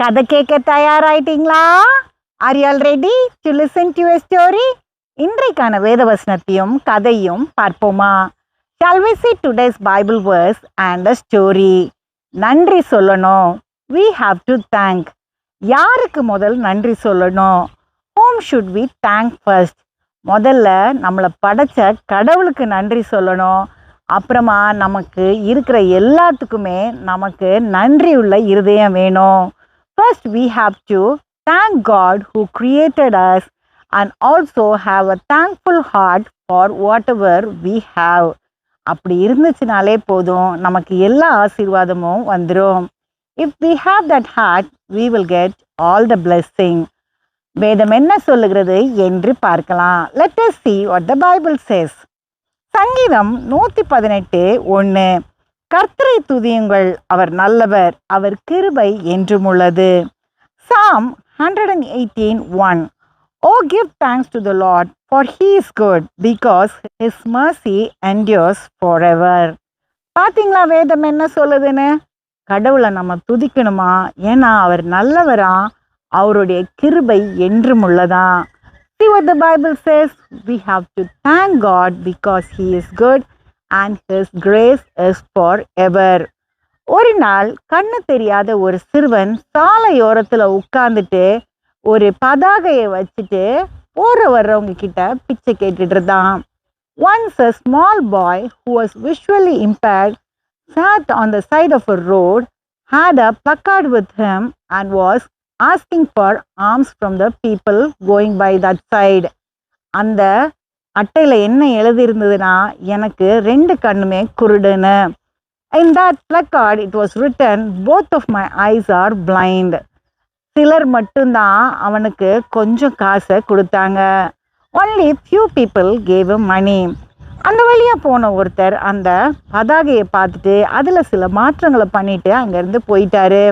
கதை கேட்க தயாராயிட்டீங்களா? Are you already to listen to story இன்றைக்கான வேதவசனத்தையும் கதையும் பார்ப்போமா? Shall we see today's Bible verse and a story நன்றி சொல்லணும். வி ஹாவ் டு தேங்க் யாருக்கு முதல் நன்றி சொல்லணும்? Whom should we thank first முதல்ல நம்மளை படைச்ச கடவுளுக்கு நன்றி சொல்லணும். அப்புறமா நமக்கு இருக்கிற எல்லாத்துக்குமே நமக்கு நன்றி உள்ள இருதயம் வேணும். First, we have to thank God who created us and also have a thankful heart for whatever have. அப்படி இருந்துச்சுனாலே போதும். நமக்கு எல்லா ஆசீர்வாதமும் வந்துடும் if we have that heart we will get all the blessing வேதம் என்ன சொல்லுகிறது என்று பார்க்கலாம். Let us see what the Bible says சங்கீதம் நூற்றி பதினெட்டு ஒன்று கர்த்தரை துதியுங்கள். அவர் நல்லவர் அவர் கிருபை என்றும் உள்ளது. Psalm hundred and eighteen one O give thanks to the Lord for he is good because his mercy endures for ever பார்த்தீங்களா வேதம் என்ன சொல்லுதுன்னு? கடவுளை நம்ம துதிக்கணுமா? ஏன்னா அவர் நல்லவரா அவருடைய கிருபை என்றும் உள்ளதா? See what the Bible says. We have to thank God because He is good and His grace is forever. ஒரு நாள் கண்ணு தெரியாத ஒரு சிறுவன் சாலையோரத்தில் உட்கார்ந்துட்டு ஒரு பதாகையை வச்சுட்டு போற வர்றவங்க கிட்ட பிச்சை கேட்டுட்டு இருந்தான் once a small boy who was visually impaired sat on the side of a road had a placard with him and was asking for alms from the people going by that side அந்த அட்டையில் என்ன எழுதியிருந்ததுன்னா எனக்கு ரெண்டு கண்ணுமே குருடுன்னு in that placard it was written both of my eyes are blind சிலர் மட்டும்தான் அவனுக்கு கொஞ்சம் காசை கொடுத்தாங்க only few people gave money அந்த வழியாக போன ஒருத்தர் அந்த பதாகையை பார்த்துட்டு அதில் சில மாற்றங்களை பண்ணிட்டு அங்கேருந்து போயிட்டாரு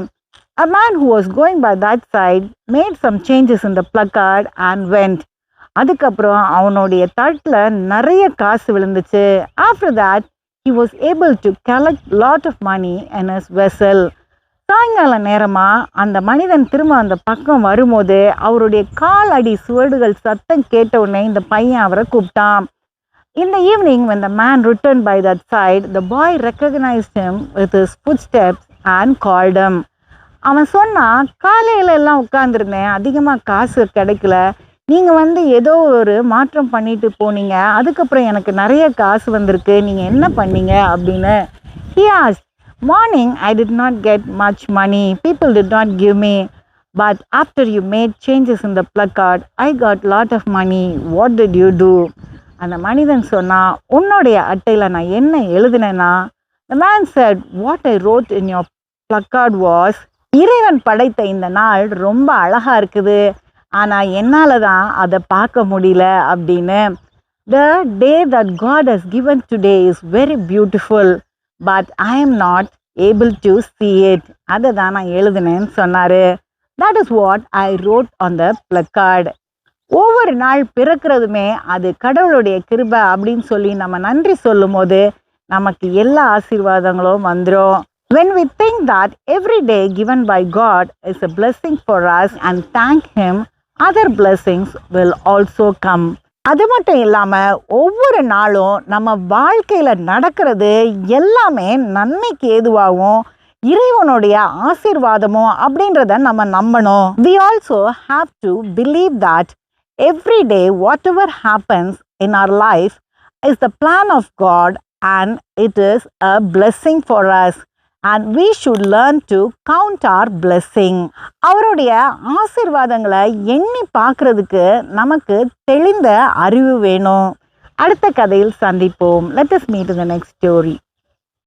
a man who was going by that side made some changes in the placard and went அதுக்கப்புறம் அவனுடைய தட்டில் நிறைய காசு விழுந்துச்சு. After that he was able to collect lot of money and his vessel சாயங்கால நேரமாக அந்த மனிதன் திரும்ப அந்த பக்கம் வரும்போது அவருடைய கால் அடி சுவடுகள் சத்தம் கேட்ட உடனே இந்த பையன் அவரை கூப்பிட்டான். இந்த evening when the man return by that side the boy boy recognized footsteps and called him அவன் சொன்னான் காலையில எல்லாம் உட்காந்துருந்தேன் அதிகமாக காசு கிடைக்கல. நீங்கள் வந்து ஏதோ ஒரு மாற்றம் பண்ணிட்டு போனீங்க அதுக்கப்புறம் எனக்கு நிறைய காசு வந்திருக்கு நீங்கள் என்ன பண்ணீங்க அப்படின்னு ஹியாஸ் morning I did not get much money people did not give me but after you made changes in the placard I got lot of money what did you do அந்த மனிதன் சொன்னால் உன்னுடைய அட்டையில் நான் என்ன எழுதினேன்னா the man said what I wrote in your placard was இறைவன் படைத்த இந்த நாள் ரொம்ப அழகாக இருக்குது ஆனால் என்னால் தான் அதை பார்க்க முடியல அப்படின்னு the day that God has given today is very beautiful but I am not able to see it அதை தான் நான் எழுதினேன்னு சொன்னார் that is what I wrote on the placard ஒவ்வொரு நாள் பிறக்கிறதுமே அது கடவுளுடைய கிருபை அப்படின்னு சொல்லி நம்ம நன்றி சொல்லும் போது நமக்கு எல்லா ஆசீர்வாதங்களும் வந்துடும் when we think that every day given by God is a blessing for us and thank him other blessings will also come அது மட்டும் இல்லாமல் ஒவ்வொரு நாளும் நம்ம வாழ்க்கையில் நடக்கிறது எல்லாமே நன்மைக்கு ஏதுவாகவும் இறைவனுடைய ஆசீர்வாதமும் அப்படின்றத நம்ம நம்பணும் we also have to believe that every day whatever happens in our life is the plan of God and it is a blessing for us and we should learn to count our blessing அவருடைய ஆசீர்வாதங்களை எண்ணி பார்க்கறதுக்கு நமக்கு தெளிந்த அறிவு வேணும் அடுத்த கதையில் சந்திப்போம் let us meet the next story